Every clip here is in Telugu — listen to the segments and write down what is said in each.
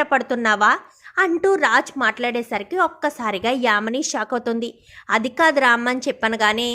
కష్టపడుతున్నావా? అంటూ రాజ్ మాట్లాడేసరికి ఒక్కసారిగా యామిని షాక్ అవుతుంది. అది కాదు రామ్మని చెప్పనగానే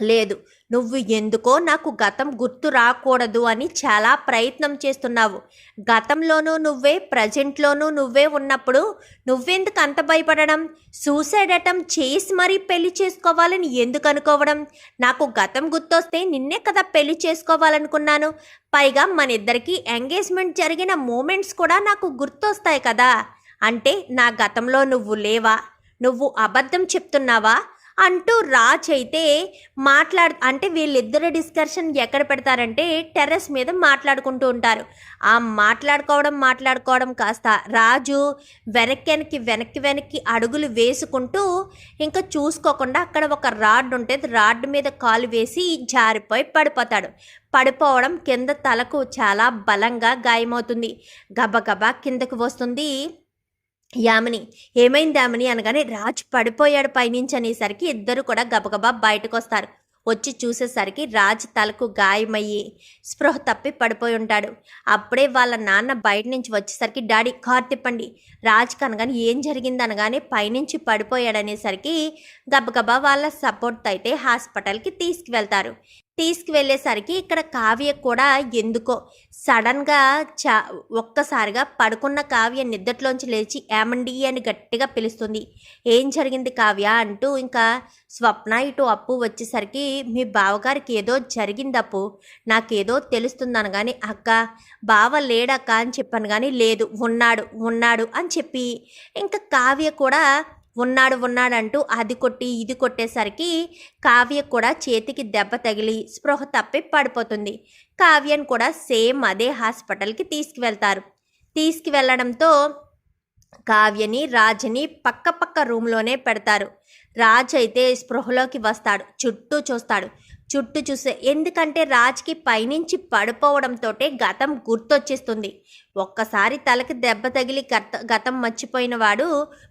లేదు. నువ్వు ఎందుకో నాకు గతం గుర్తు రాకూడదు అని చాలా ప్రయత్నం చేస్తున్నావు. గతంలోనూ నువ్వే ప్రజెంట్లోనూ నువ్వే ఉన్నప్పుడు నువ్వెందుకు అంత భయపడడం? సూసైడ్ అటెంప్ట్ చేసి మరీ పెళ్ళి చేసుకోవాలని ఎందుకు అనుకోవడం? నాకు గతం గుర్తొస్తే నిన్నే కదా పెళ్ళి చేసుకోవాలనుకున్నాను. పైగా మన ఇద్దరికి ఎంగేజ్మెంట్ జరిగిన మూమెంట్స్ కూడా నాకు గుర్తొస్తాయి కదా. అంటే నా గతంలో నువ్వు లేవా? నువ్వు అబద్ధం చెప్తున్నావా? అంటూ రాజ్ అయితే మాట్లాడు అంటే వీళ్ళిద్దరు డిస్కషన్ ఎక్కడ పెడతారంటే టెర్రస్ మీద మాట్లాడుకుంటూ ఉంటారు. ఆ మాట్లాడుకోవడం మాట్లాడుకోవడం కాస్త రాజు వెనక్కి వెనక్కి వెనక్కి వెనక్కి అడుగులు వేసుకుంటూ ఇంకా చూసుకోకుండా అక్కడ ఒక రాడ్ ఉంటుంది రాడ్ మీద కాలు వేసి జారిపోయి పడిపోతాడు. పడిపోవడం కింద తలకు చాలా బలంగా గాయమవుతుంది. గబగబా కిందకు వస్తుంది. యామిని ఏమైంది యామిని అనగానే రాజ్ పడిపోయాడు పైనుంచి అనేసరికి ఇద్దరు కూడా గబగబా బయటకు వస్తారు వచ్చి చూసేసరికి రాజ్ తలకు గాయమయ్యి స్పృహ తప్పి పడిపోయి ఉంటాడు. అప్పుడే వాళ్ళ నాన్న బయట నుంచి వచ్చేసరికి డాడీ కార్ తిప్పండి. రాజ్ కనగానే ఏం జరిగింది అనగానే పైనుంచి పడిపోయాడనేసరికి గబగబా వాళ్ళ సపోర్ట్ అయితే హాస్పిటల్కి తీసుకువెళ్తారు. తీసుకువెళ్ళేసరికి ఇక్కడ కావ్య కూడా ఎందుకో సడన్గా చా ఒక్కసారిగా పడుకున్న కావ్య నిద్దట్లోంచి లేచి ఏమండి అని గట్టిగా పిలుస్తుంది. ఏం జరిగింది కావ్య? అంటూ ఇంకా స్వప్న ఇటు అప్పు వచ్చేసరికి మీ బావగారికి ఏదో జరిగింది అప్పు. నాకేదో తెలుస్తుంది అనగానే అక్క బావ లేడక్క అని చెప్పాను కానీ లేదు ఉన్నాడు ఉన్నాడు అని చెప్పి. ఇంకా కావ్య కూడా ఉన్నాడు ఉన్నాడంటూ అది కొట్టి ఇది కొట్టేసరికి కావ్య కూడా చేతికి దెబ్బ తగిలి స్పృహ తప్పి పడిపోతుంది. కావ్యను కూడా సేమ్ అదే హాస్పిటల్కి తీసుకువెళ్తారు. తీసుకువెళ్ళడంతో కావ్యని రాజని పక్క పక్క రూమ్లోనే పెడతారు. రాజ్ అయితే స్పృహలోకి వస్తాడు చుట్టూ చూస్తాడు. చుట్టూ చూసే ఎందుకంటే రాజ్కి పైనుంచి పడిపోవడంతో గతం గుర్తొచ్చేస్తుంది. ఒక్కసారి తలకు దెబ్బ తగిలి గత గతం మర్చిపోయిన వాడు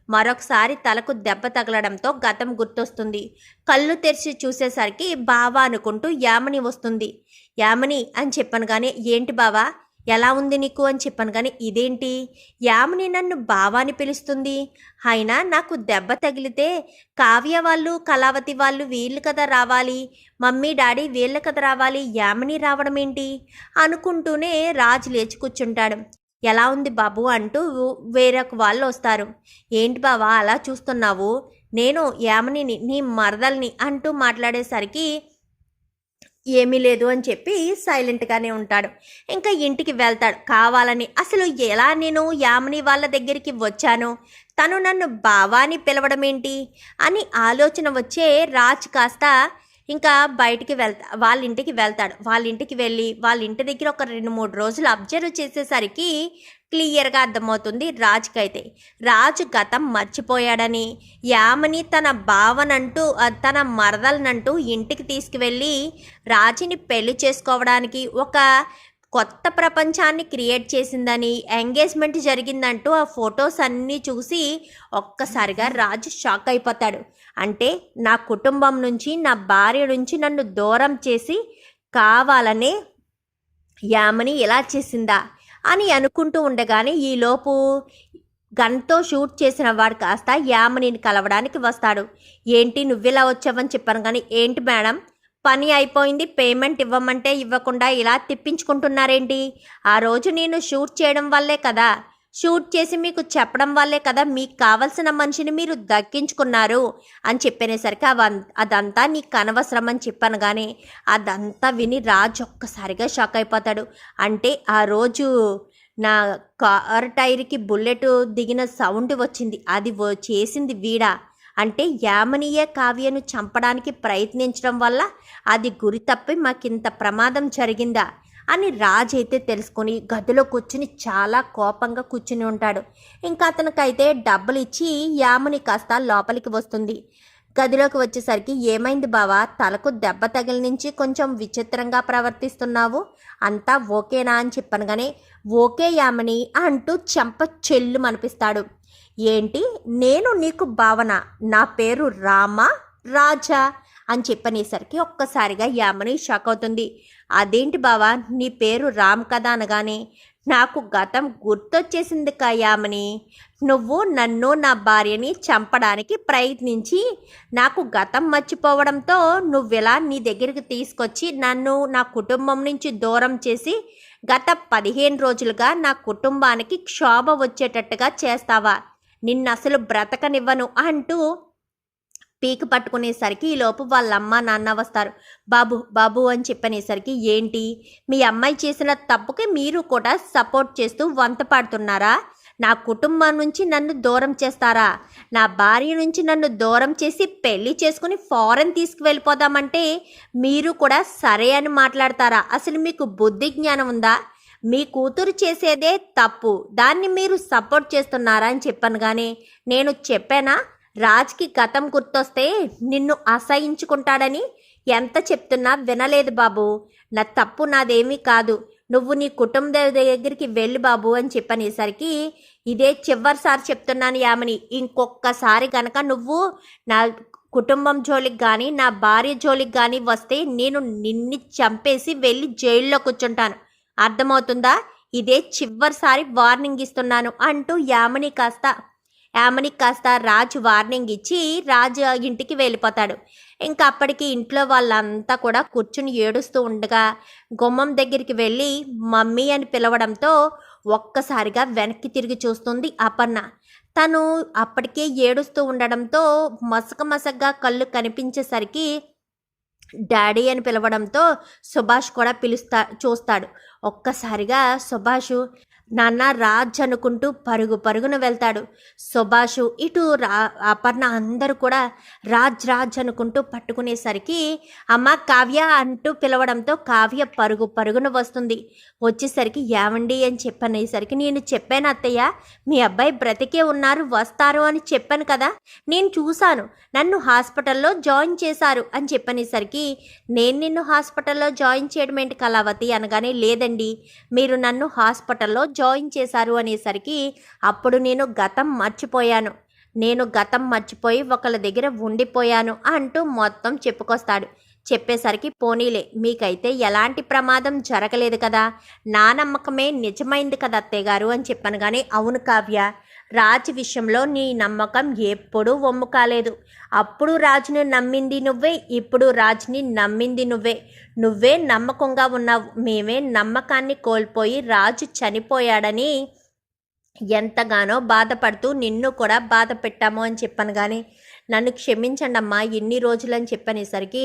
మరొకసారి తలకు దెబ్బ తగలడంతో గతం గుర్తొస్తుంది. కళ్ళు తెరిచి చూసేసరికి బావా అనుకుంటూ యామని వస్తుంది. యామని అని చెప్పాను కానీ ఏంటి బావా ఎలా ఉంది నీకు అని చెప్పాను కానీ ఇదేంటి? యామిని నన్ను బావాని పిలుస్తుంది. అయినా నాకు దెబ్బ తగిలితే కావ్య వాళ్ళు కళావతి వాళ్ళు వీళ్ళు కదా రావాలి. మమ్మీ డాడీ వీళ్ళ కదా రావాలి. యామిని రావడం ఏంటి? అనుకుంటూనే రాజు లేచి కూర్చుంటాడు. ఎలా ఉంది బాబు అంటూ వేరొక వాళ్ళు వస్తారు. ఏంటి బావా అలా చూస్తున్నావు? నేను యామినిని నీ మరదల్ని అంటూ మాట్లాడేసరికి ఏమీ లేదు అని చెప్పి సైలెంట్గానే ఉంటాడు. ఇంకా ఇంటికి వెళ్తాడు. కావాలని అసలు ఎలా నేను యామిని వాళ్ళ దగ్గరికి వచ్చాను? తను నన్ను బావాని పిలవడం ఏంటి అని ఆలోచన వచ్చే రాజ్ కాస్త ఇంకా బయటికి వెళ్తా వాళ్ళ ఇంటికి వెళ్తాడు. వాళ్ళ ఇంటికి వెళ్ళి వాళ్ళ ఇంటి దగ్గర ఒక రెండు మూడు రోజులు అబ్జర్వ్ చేసేసరికి క్లియర్గా అర్థమవుతుంది రాజుకి అయితే రాజు గతం మర్చిపోయాడని యామని తన భావనంటూ తన మరదలనంటూ ఇంటికి తీసుకువెళ్ళి రాజుని పెళ్ళి చేసుకోవడానికి ఒక కొత్త ప్రపంచాన్ని క్రియేట్ చేసిందని ఎంగేజ్మెంట్ జరిగిందంటూ ఆ ఫొటోస్ అన్నీ చూసి ఒక్కసారిగా రాజు షాక్ అయిపోతాడు. అంటే నా కుటుంబం నుంచి నా భార్య నుంచి నన్ను దూరం చేసి కావాలనే యామని ఇలా చేసిందా అని అనుకుంటూ ఉండగానే ఈలోపు గన్తో షూట్ చేసిన వాడు కాస్త యామనిని కలవడానికి వస్తాడు. ఏంటి నువ్వెలా వచ్చావని చెప్పాను కానీ ఏంటి మేడం? పని అయిపోయింది పేమెంట్ ఇవ్వమంటే ఇవ్వకుండా ఇలా తిప్పించుకుంటున్నారేంటి? ఆ రోజు నేను షూట్ చేయడం వల్లే కదా. షూట్ చేసి మీకు చెప్పడం వల్లే కదా మీకు కావలసిన మనిషిని మీరు దక్కించుకున్నారు అని చెప్పేసరికి అవ అదంతా నీకు అనవసరం అని చెప్పాను కానీ అదంతా విని రాజు ఒక్కసారిగా షాక్ అయిపోతాడు. అంటే ఆ రోజు నా కార్ టైర్కి బుల్లెట్ దిగిన సౌండ్ వచ్చింది. అది చేసింది వీడా. అంటే యామనీయ కావ్యను చంపడానికి ప్రయత్నించడం వల్ల అది గురి తప్పి మాకింత ప్రమాదం జరిగిందా అని రాజు అయితే తెలుసుకొని గదిలో కూర్చుని చాలా కోపంగా కూర్చుని ఉంటాడు. ఇంకా అతనికైతే డబ్బులు ఇచ్చి యామని కాస్త లోపలికి వస్తుంది. గదిలోకి వచ్చేసరికి ఏమైంది బావా? తలకు దెబ్బ తగిలి నుంచి కొంచెం విచిత్రంగా ప్రవర్తిస్తున్నావు. అంతా ఓకేనా అని చెప్పాను కానీ ఓకే యామని అంటూ చెంప చెల్లు అనిపిస్తాడు ఏంటి? నేను నీకు భావన. నా పేరు రామ రాజా అని చెప్పనేసరికి ఒక్కసారిగా యామని షాక్ అవుతుంది. అదేంటి బావా? నీ పేరు రామ్ కదా అనగానే నాకు గతం గుర్తొచ్చేసింది కయామని నువ్వు నన్ను నా భార్యని చంపడానికి ప్రయత్నించి నాకు గతం మర్చిపోవడంతో నువ్వెలా నీ దగ్గరికి తీసుకొచ్చి నన్ను నా కుటుంబం నుంచి దూరం చేసి గత పదిహేను రోజులుగా నా కుటుంబానికి క్షోభ వచ్చేటట్టుగా చేస్తావా? నిన్ను అసలు బ్రతకనివ్వను అంటూ పీక పట్టుకునేసరికి ఈలోపు వాళ్ళ అమ్మ నాన్న వస్తారు. బాబు బాబు అని చెప్పనేసరికి ఏంటి? మీ అమ్మాయి చేసిన తప్పుకి మీరు కూడా సపోర్ట్ చేస్తూ వంత పాడుతున్నారా? నా కుటుంబం నుంచి నన్ను దూరం చేస్తారా? నా భార్య నుంచి నన్ను దూరం చేసి పెళ్ళి చేసుకుని ఫారెన్ తీసుకువెళ్ళిపోదామంటే మీరు కూడా సరే అని మాట్లాడతారా? అసలు మీకు బుద్ధి జ్ఞానం ఉందా? మీ కూతురు చేసేదే తప్పు. దాన్ని మీరు సపోర్ట్ చేస్తున్నారా అని చెప్పాను కానీ నేను చెప్పానా? రాజ్కి గతం గుర్తొస్తే నిన్ను అసహించుకుంటాడని ఎంత చెప్తున్నా వినలేదు బాబు. నా తప్పు నాదేమీ కాదు. నువ్వు నీ కుటుంబ దగ్గరికి వెళ్ళి బాబు అని చెప్పనేసరికి ఇదే చివరిసారి చెప్తున్నాను యామని. ఇంకొకసారి గనక నువ్వు నా కుటుంబం జోలికి కానీ నా భార్య జోలికి కానీ వస్తే నేను నిన్ను చంపేసి వెళ్ళి జైల్లో కూర్చుంటాను. అర్థమవుతుందా? ఇదే చివరిసారి వార్నింగ్ ఇస్తున్నాను అంటూ యామని కాస్త యామని కాస్త రాజు వార్నింగ్ ఇచ్చి రాజు ఇంటికి వెళ్ళిపోతాడు. ఇంకా అప్పటికి ఇంట్లో వాళ్ళంతా కూడా కూర్చుని ఏడుస్తూ ఉండగా గుమ్మం దగ్గరికి వెళ్ళి మమ్మీ అని పిలవడంతో ఒక్కసారిగా వెనక్కి తిరిగి చూస్తుంది అపర్ణ. తను అప్పటికే ఏడుస్తూ ఉండడంతో మసక మసగ్గా కళ్ళు కనిపించేసరికి డాడీ అని పిలవడంతో సుభాష్ కూడా పిలుస్తా చూస్తాడు. ఒక్కసారిగా సుభాష్ నాన్న రాజ్ అనుకుంటూ పరుగు పరుగున వెళ్తాడు. సుభాషు ఇటు రా అపర్ణ అందరూ కూడా రాజ్ రాజ్ అనుకుంటూ పట్టుకునేసరికి అమ్మ కావ్య అంటూ పిలవడంతో కావ్య పరుగు పరుగున వస్తుంది. వచ్చేసరికి ఏమండి అని చెప్పనేసరికి నేను చెప్పాను అత్తయ్య మీ అబ్బాయి బ్రతికే ఉన్నారు వస్తారు అని చెప్పాను కదా నేను చూశాను. నన్ను హాస్పిటల్లో జాయిన్ చేశారు అని చెప్పనేసరికి నేను నిన్ను హాస్పిటల్లో జాయిన్ చేయడం ఏంటి కళావతి అనగానే లేదండి మీరు నన్ను హాస్పిటల్లో జాయిన్ చేశారు అనేసరికి అప్పుడు నేను గతం మర్చిపోయాను. నేను గతం మర్చిపోయి ఒకళ్ళ దగ్గర ఉండిపోయాను అంటూ మొత్తం చెప్పుకొస్తాడు. చెప్పేసరికి పోనీలే మీకైతే ఎలాంటి ప్రమాదం జరగలేదు కదా. నా నమ్మకమే నిజమైంది కదా అత్తయ్య గారు అని చెప్పాను కానీ అవును కావ్య రాజు విషయంలో నీ నమ్మకం ఎప్పుడూ ఒమ్ము కాలేదు అప్పుడు రాజును నమ్మింది నువ్వే ఇప్పుడు రాజుని నమ్మింది నువ్వే. నువ్వే నమ్మకంగా ఉన్నావు. మేమే నమ్మకాన్ని కోల్పోయి రాజు చనిపోయాడని ఎంతగానో బాధపడుతూ నిన్ను కూడా బాధ పెట్టాము అని చెప్పాను కానీ నన్ను క్షమించండి అమ్మా ఇన్ని రోజులు అని చెప్పనేసరికి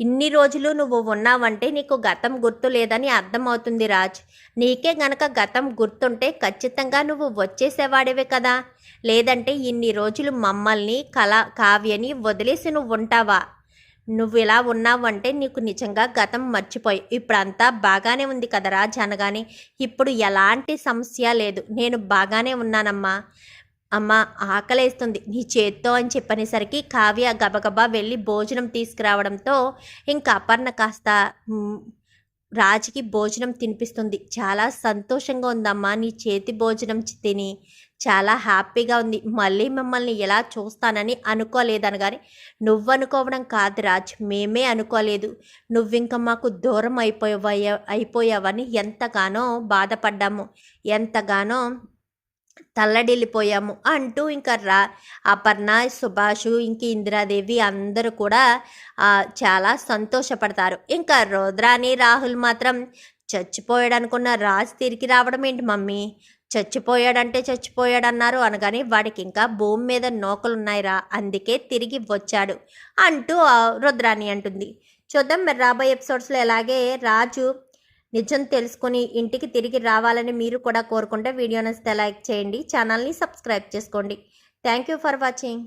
ఇన్ని రోజులు నువ్వు ఉన్నావంటే నీకు గతం గుర్తు లేదని అర్థమవుతుంది రాజ్. నీకే గనక గతం గుర్తుంటే ఖచ్చితంగా నువ్వు వచ్చేసేవాడివే కదా. లేదంటే ఇన్ని రోజులు మమ్మల్ని కళ కావ్యని వదిలేసి నువ్వు ఉంటావా? నువ్వు ఇలా ఉన్నావంటే నీకు నిజంగా గతం మర్చిపోయి ఇప్పుడంతా బాగానే ఉంది కదరా జనగానే ఇప్పుడు ఎలాంటి సమస్య లేదు. నేను బాగానే ఉన్నానమ్మా. అమ్మ ఆకలేస్తుంది. నీ చేత్తో అని చెప్పనేసరికి కావ్య గబగబా వెళ్ళి భోజనం తీసుకురావడంతో ఇంకా అపర్ణ కాస్త రాజుకి భోజనం తినిపిస్తుంది. చాలా సంతోషంగా ఉందమ్మా నీ చేతి భోజనం తిని. చాలా హ్యాపీగా ఉంది. మళ్ళీ మిమ్మల్ని ఎలా చూస్తానని అనుకోలేదని కానీ నువ్వు అనుకోవడం కాదు రాజ్ మేమే అనుకోలేదు. నువ్వింక మాకు దూరం అయిపోయావ అయిపోయావని ఎంతగానో బాధపడ్డాము. ఎంతగానో తల్లడిల్లిపోయాము అంటూ ఇంకా రా అపర్ణ సుభాషు ఇంక ఇందిరాదేవి అందరూ కూడా చాలా సంతోషపడతారు. ఇంకా రుద్రాని రాహుల్ మాత్రం చచ్చిపోయాడనుకున్న రాజు రాజ్ తిరిగి రావడం ఏంటి మమ్మీ? చచ్చిపోయాడంటే చచ్చిపోయాడన్నారు అనగానే వాడికి ఇంకా భూమి మీద నోకలున్నాయిరా అందుకే తిరిగి వచ్చాడు అంటూ రుద్రాని అంటుంది. చూద్దాం మరి రాబోయే ఎపిసోడ్స్లో ఎలాగే రాజు నిజం తెలుసుకుని ఇంటికి తిరిగి రావాలని మీరు కూడా కోరుకుంటే వీడియో నచ్చితే లైక్ చేయండి ఛానల్ని సబ్స్క్రైబ్ చేసుకోండి. Thank you for watching.